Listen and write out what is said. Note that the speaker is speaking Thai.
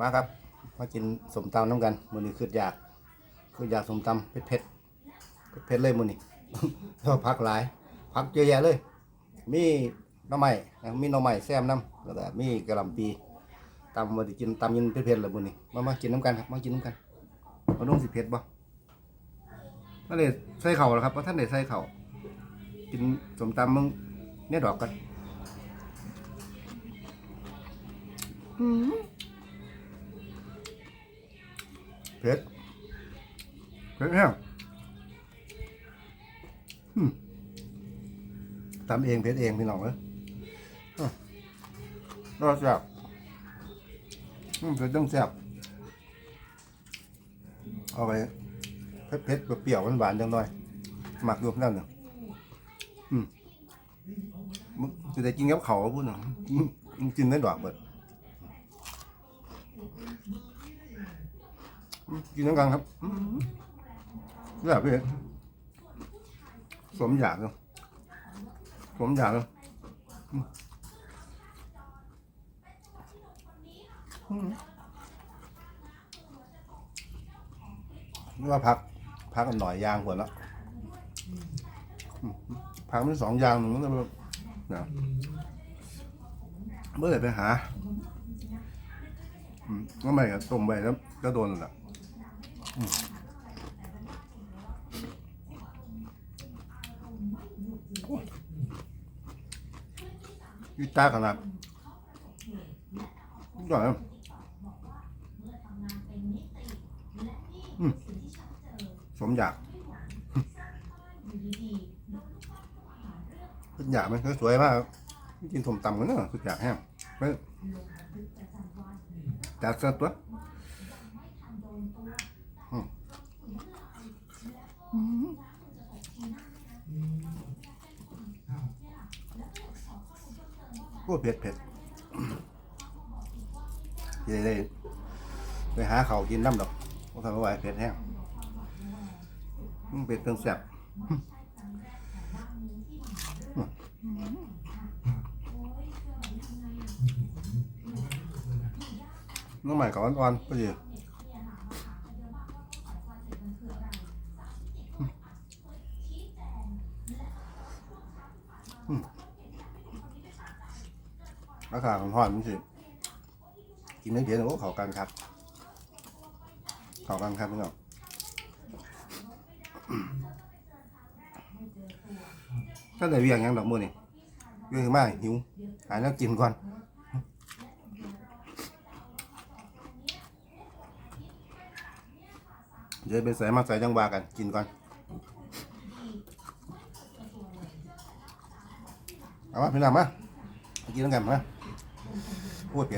มาครับ มากินสมตำน้ำกันมือนี้คืออยาก คืออยากสมตำเผ็ดเผ็ดเผ็ดเลยมือนี้แล้วผักหลายผักเยอะแยะเลย มีหน่อไม้นะมีหน่อไม้แซมน้ำแล้วก็มีกระหล่ำปีตำมาดิกินตำยินเผ็ดๆเลยมือนี้มามากินน้ำกันครับมากินน้ำกันมานุ่งสิเผ็ดบ่ท่านได้ใส่เข่าแล้วครับเพราะท่านได้ใส่เข่ากินสมตำมึงเนี่ยดอกกัน เผ็ดเผ็ดแห้งอืมตำเองเผ็ดเองพี่น้องเอ้ยอะรสแซ่บเผ็ดต้องแซ่บเอาไปเผ็ดเผ็ดๆเปรี้ยวหวานๆจังหน่อยหมักอยู่นั่นน่ะอืมมึงจะได้กินกับเขาพูดหน่อยกินได้ดอกเบิดอืม กินน้ำกันครับอืมแบบพี่สมอยากเลยสมอยากเลยนี่ว่าพัก พักกันหน่อยยางหัวแล้วพักมันสองยางหนึ่งมันก็แบบนะเมื่อไหร่ไปหาก็ไม่ต้มไปแล้วก็โดนแหละ อีตาก่อนนะอืมสมอยากขึ้นอยากไหมสวยมากกินสมตำกันเนอะขึ้นอยากแห้งไม่จัดซะตัว อืมโอ้เผ็ดเผ็ดจะได้ไปหาเขากินน้ำดอกเพราะทำเอาไหวเผ็ดแห้งเผ็ดเครื่องแซ่บน้องใหม่กับอ่อนๆพอดีอืม ราคาของห่อนมันสิกินไม่เพียงโอ้เขากันครับ เขากันครับพี่น้องถ้าได้เวียงยังดอกมือนี่เวียงมากหิว หาแล้วกินก่อนเดี๋ยวไปใส่มาใส่จังหวะกันกินก่อน เอามาพี่น้ำมามากินแล้วกันมาพูดเผ็ด